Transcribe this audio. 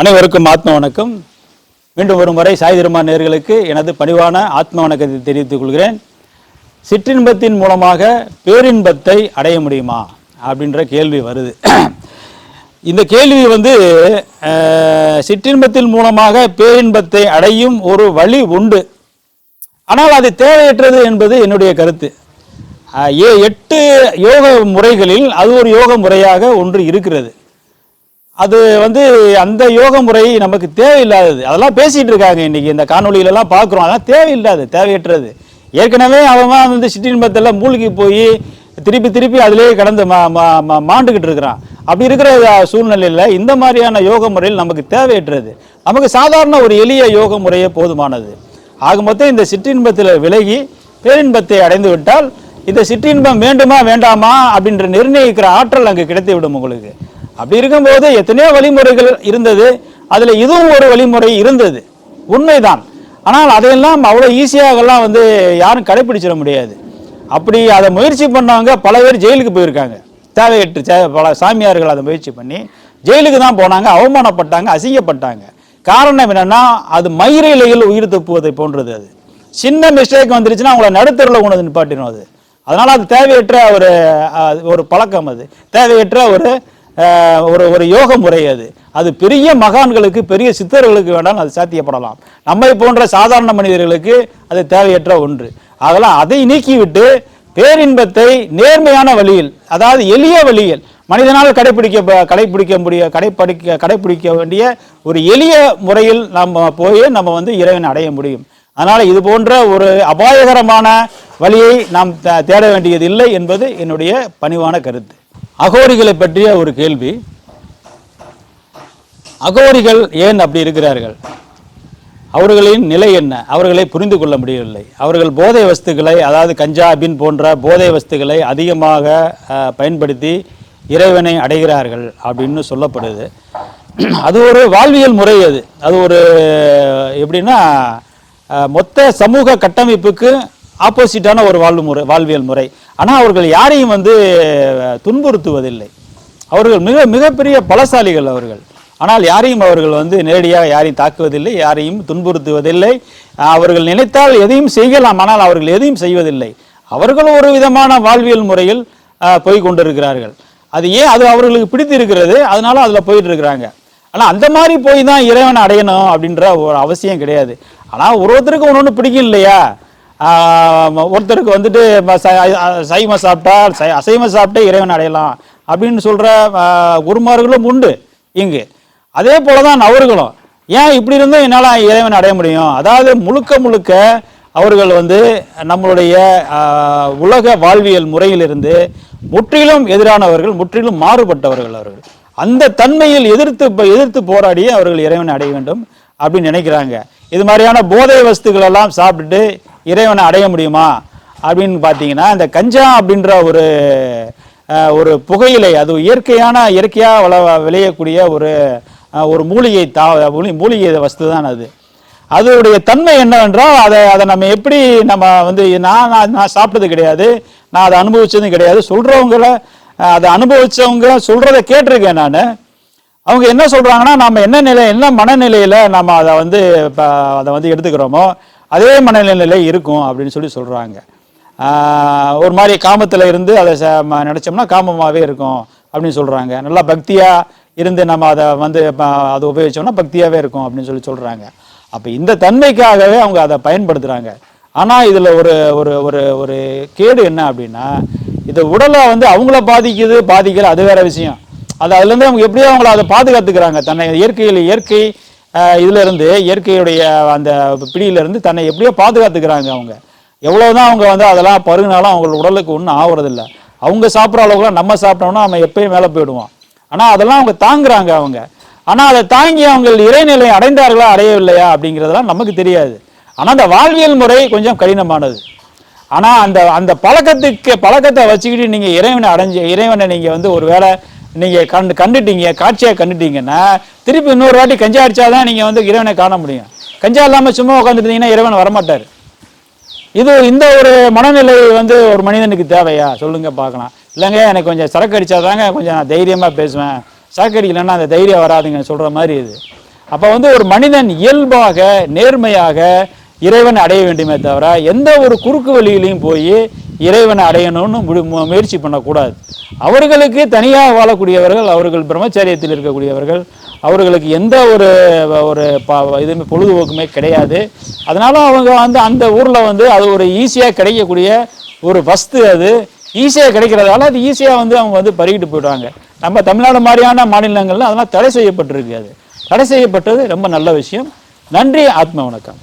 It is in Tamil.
அனைவருக்கும் ஆத்ம வணக்கம். மீண்டும் ஒரு முறை சாய் திருமா நேர்களுக்கு எனது பணிவான ஆத்ம வணக்கத்தை தெரிவித்துக் கொள்கிறேன். சிற்றின்பத்தின் மூலமாக பேரின்பத்தை அடைய முடியுமா? அப்படின்ற கேள்வி வருது. இந்த கேள்வி வந்து சிற்றின்பத்தின் மூலமாக பேரின்பத்தை அடையும் ஒரு வழி உண்டு. ஆனால் அது தேவையற்றது என்பது என்னுடைய கருத்து. ஏ எட்டு யோக முறைகளில் அது ஒரு யோக முறையாக ஒன்று இருக்கிறது. அது வந்து அந்த யோக முறை நமக்கு தேவையில்லாதது. அதெல்லாம் பேசிகிட்டு இருக்காங்க இன்றைக்கி இந்த காணொலியிலலாம் பார்க்குறோம். அதெல்லாம் தேவையில்லாது தேவையற்றது. ஏற்கனவே அவன் வந்து சிற்றின்பத்தில் மூழ்கி போய் திருப்பி திருப்பி அதிலேயே கடந்து மா மா- மா- மாண்டுக்கிட்டு இருக்கிறான். அப்படி இருக்கிற சூழ்நிலையில் இந்த மாதிரியான யோக முறையில் நமக்கு தேவையற்றது. நமக்கு சாதாரண ஒரு எளிய யோக முறையே போதுமானது. ஆக மொத்தம் இந்த சிற்றின்பத்தில் விலகி பேரின்பத்தை அடைந்து விட்டால் இந்த சிற்றின்பம் வேண்டுமா வேண்டாமா அப்படின்ற நிர்ணயிக்கிற ஆற்றல் அங்கே கிடைத்து விடும் உங்களுக்கு. அப்படி இருக்கும்போது எத்தனையோ வழிமுறைகள் இருந்தது. அதில் இதுவும் ஒரு வழிமுறை இருந்தது. உண்மைதான். ஆனால் அதையெல்லாம் அவ்வளோ ஈஸியாகலாம் வந்து யாரும் கடைபிடிச்சிட முடியாது. அப்படி அதை முயற்சி பண்ணவங்க பல பேர் ஜெயிலுக்கு போயிருக்காங்க. தேவையற்று பல சாமியார்கள் அதை முயற்சி பண்ணி ஜெயிலுக்கு தான் போனாங்க அவமானப்பட்டாங்க அசிங்கப்பட்டாங்க. காரணம் என்னென்னா அது மயிர இலையில் உயிர் தப்புவதை போன்றது அது. சின்ன மிஸ்டேக் வந்துருச்சுன்னா அவங்கள நடுத்தரில் கொண்டு வந்து நிப்பாட்டிடும் அது. அதனால் அது தேவையற்ற ஒரு ஒரு பழக்கம் அது. தேவையற்ற ஒரு ஒரு ஒரு யோக முறை அது அது பெரிய மகான்களுக்கு பெரிய சித்தர்களுக்கு வேண்டாம் அது சாத்தியப்படலாம். நம்மை போன்ற சாதாரண மனிதர்களுக்கு அது தேவையற்ற ஒன்று. அதெல்லாம் அதை நீக்கிவிட்டு பேரின்பத்தை நேர்மையான வழியில் அதாவது எளிய வழியில் மனிதனால் கடைபிடிக்க கடைபிடிக்க முடிய கடைப்பிடிக்க கடைபிடிக்க வேண்டிய ஒரு எளிய முறையில் நம்ம போய் நம்ம வந்து இறைவனை அடைய முடியும். அதனால் இது போன்ற ஒரு அபாயகரமான வழியை நாம் தே- தேட வேண்டியது இல்லை என்பது என்னுடைய பணிவான கருத்து. அகோரிகளை பற்றிய ஒரு கேள்வி. அகோரிகள் ஏன் அப்படி இருக்கிறார்கள்? அவர்களின் நிலை என்ன? அவர்களை புரிந்து கொள்ள முடியவில்லை. அவர்கள் போதை வஸ்துக்களை அதாவது கஞ்சா பின் போன்ற போதை வஸ்துக்களை அதிகமாக பயன்படுத்தி இறைவனை அடைகிறார்கள் அப்படின்னு சொல்லப்படுது. அது ஒரு வாழ்வியல் முறை அது. அது ஒரு எப்படின்னா மொத்த சமூக கட்டமைப்புக்கு ஆப்போசிட்டான ஒரு வாழ்வு முறை வாழ்வியல் முறை. ஆனால் அவர்கள் யாரையும் வந்து துன்புறுத்துவதில்லை. அவர்கள் மிக மிகப்பெரிய பலசாலிகள் அவர்கள். ஆனால் யாரையும் அவர்கள் வந்து நேரடியாக யாரையும் தாக்குவதில்லை யாரையும் துன்புறுத்துவதில்லை. அவர்கள் நினைத்தால் எதையும் செய்யலாம் ஆனால் அவர்கள் எதையும் செய்வதில்லை. அவர்கள் ஒரு விதமான வாழ்வியல் முறையில் போய் கொண்டிருக்கிறார்கள். அது ஏன் அது அவர்களுக்கு பிடித்து இருக்கிறது அதனால அதில் போயிட்டு இருக்கிறாங்க ஆனால் அந்த மாதிரி போய் தான் இறைவனை அடையணும் அப்படின்ற ஒரு அவசியம் கிடையாது. ஆனால் ஒரு ஒருத்தருக்கு ஒன்று ஒன்று பிடிக்கும் இல்லையா ஒருத்தருக்கு வந்துட்டு சைவம் சாப்பிட்டா சை- அசைவம் சாப்பிட்டே இறைவன் அடையலாம் அப்படின்னு சொல்கிற குருமார்களும் உண்டு இங்கு. அதே போல தான் அவர்களும். ஏன் இப்படி இருந்தும் என்னால் இறைவன் அடைய முடியும்? அதாவது முழுக்க முழுக்க அவர்கள் வந்து நம்மளுடைய உலக வாழ்வியல் முறையிலிருந்து முற்றிலும் எதிரானவர்கள் முற்றிலும் மாறுபட்டவர்கள் அவர்கள். அந்த தன்மையில் எதிர்த்து எதிர்த்து போராடி அவர்கள் இறைவனை அடைய வேண்டும் அப்படின்னு நினைக்கிறாங்க. இது மாதிரியான போதை வஸ்துக்கள் எல்லாம் சாப்பிட்டுட்டு இறைவனை அடைய முடியுமா? அப்படின்னு பார்த்தீங்கன்னா இந்த கஞ்சா அப்படின்ற ஒரு ஒரு புகையிலை அது இயற்கையான இயற்கையாக வள விளையக்கூடிய ஒரு ஒரு மூலிகை தா மூலி- மூலிகை வஸ்து தான் அது. அதோடைய தன்மை என்னவென்றால் அதை அதை நம்ம எப்படி நம்ம வந்து நான் நான் சாப்பிட்டது கிடையாது நான் அதை அனுபவிச்சதும் கிடையாது சொல்கிறவங்கள அதை அனுபவிச்சவங்க சொல்கிறத கேட்டிருக்கேன் நான். அவங்க என்ன சொல்கிறாங்கன்னா நம்ம என்ன நிலை என்ன மனநிலையில் நம்ம அதை வந்து இப்போ அதை வந்து எடுத்துக்கிறோமோ அதே மனநிலையில் இருக்கும் அப்படின்னு சொல்லி சொல்கிறாங்க ஒரு மாதிரி காமத்தில் இருந்து அதை ச- ம- நினைச்சோம்னா இருக்கும் அப்படின்னு சொல்கிறாங்க நல்லா பக்தியாக இருந்து நம்ம அதை வந்து ப- அதை உபயோகிச்சோம்னா பக்தியாகவே இருக்கும் அப்படின்னு சொல்லி சொல்கிறாங்க அப்போ இந்த தன்மைக்காகவே அவங்க அதை பயன்படுத்துகிறாங்க ஆனால் இதில் ஒரு ஒரு ஒரு ஒரு கேடு என்ன அப்படின்னா இது உடலை வந்து அவங்கள பாதிக்குது பாதிக்கல அது வேற விஷயம். அது அதுலேருந்து அவங்க எப்படியோ அவங்கள அதை பாதுகாத்துக்கிறாங்க. தன்னை இயற்கையில் இயற்கை இதிலிருந்து இதுல இருந்து இயற்கையுடைய அந்த பிடியிலிருந்து தன்னை எப்படியோ பாதுகாத்துக்கிறாங்க அவங்க. எவ்வளோதான் அவங்க வந்து அதெல்லாம் பருகினாலும் அவங்க உடலுக்கு ஒன்றும் ஆகுறதில்ல அவங்க சாப்பிட்ற அளவுக்குலாம் நம்ம சாப்பிட்டோம்னா நம்ம எப்பயும் மேலே போயிடுவோம் ஆனால் அதெல்லாம் அவங்க தாங்குறாங்க அவங்க. ஆனால் அதை தாங்கி அவங்க இறைநிலை அடைந்தார்களா அடையவில்லையா அப்படிங்கிறதெல்லாம் நமக்கு தெரியாது. ஆனால் அந்த வாழ்வியல் முறை கொஞ்சம் கடினமானது. ஆனால் அந்த அந்த பழக்கத்துக்கு பழக்கத்தை வச்சுக்கிட்டு நீங்கள் இறைவனை அடைஞ்சு இறைவனை நீங்கள் வந்து ஒரு வேளை நீங்கள் கண்டு கண்டுட்டீங்க காட்சியாக கண்டுட்டீங்கன்னா திருப்பி இன்னொரு வாட்டி கஞ்சா அடித்தாதான் நீங்கள் வந்து இறைவனை காண முடியும். கஞ்சா இல்லாமல் சும்மா உட்காந்துருந்தீங்கன்னா இறைவன் வரமாட்டார். இது இந்த ஒரு மனநிலை வந்து ஒரு மனிதனுக்கு தேவையா? சொல்லுங்க பார்க்கலாம். இல்லைங்க எனக்கு கொஞ்சம் சரக்கு அடித்தாதாங்க கொஞ்சம் நான் தைரியமாக பேசுவேன். சரக்கு அடிக்கலைன்னா அந்த தைரியம் வராதுங்க சொல்கிற மாதிரி இது. அப்போ வந்து ஒரு மனிதன் இயல்பாக நேர்மையாக இறைவன் அடைய வேண்டுமே தவிர எந்த ஒரு குறுக்கு வழியிலையும் போய் இறைவனை அடையணும்னு முடி- முயற்சி பண்ணக்கூடாது. அவர்களுக்கு தனியாக வாழக்கூடியவர்கள் அவர்கள் பிரம்மச்சரியத்தில் இருக்கக்கூடியவர்கள் அவர்களுக்கு எந்த ஒரு ஒரு பா இதுவுமே பொழுதுபோக்குமே கிடையாது. அதனால அவங்க வந்து அந்த ஊரில் வந்து அது ஒரு ஈஸியாக கிடைக்கக்கூடிய ஒரு வஸ்து அது. ஈஸியாக கிடைக்கிறதால அது ஈஸியாக வந்து அவங்க வந்து பருகிட்டு போயிடுவாங்க நம்ம தமிழ்நாடு மாதிரியான மாநிலங்கள்லாம் அதெல்லாம் தடை செய்யப்பட்டிருக்கு அது. தடை செய்யப்பட்டது ரொம்ப நல்ல விஷயம். நன்றி ஆத்ம வணக்கம்.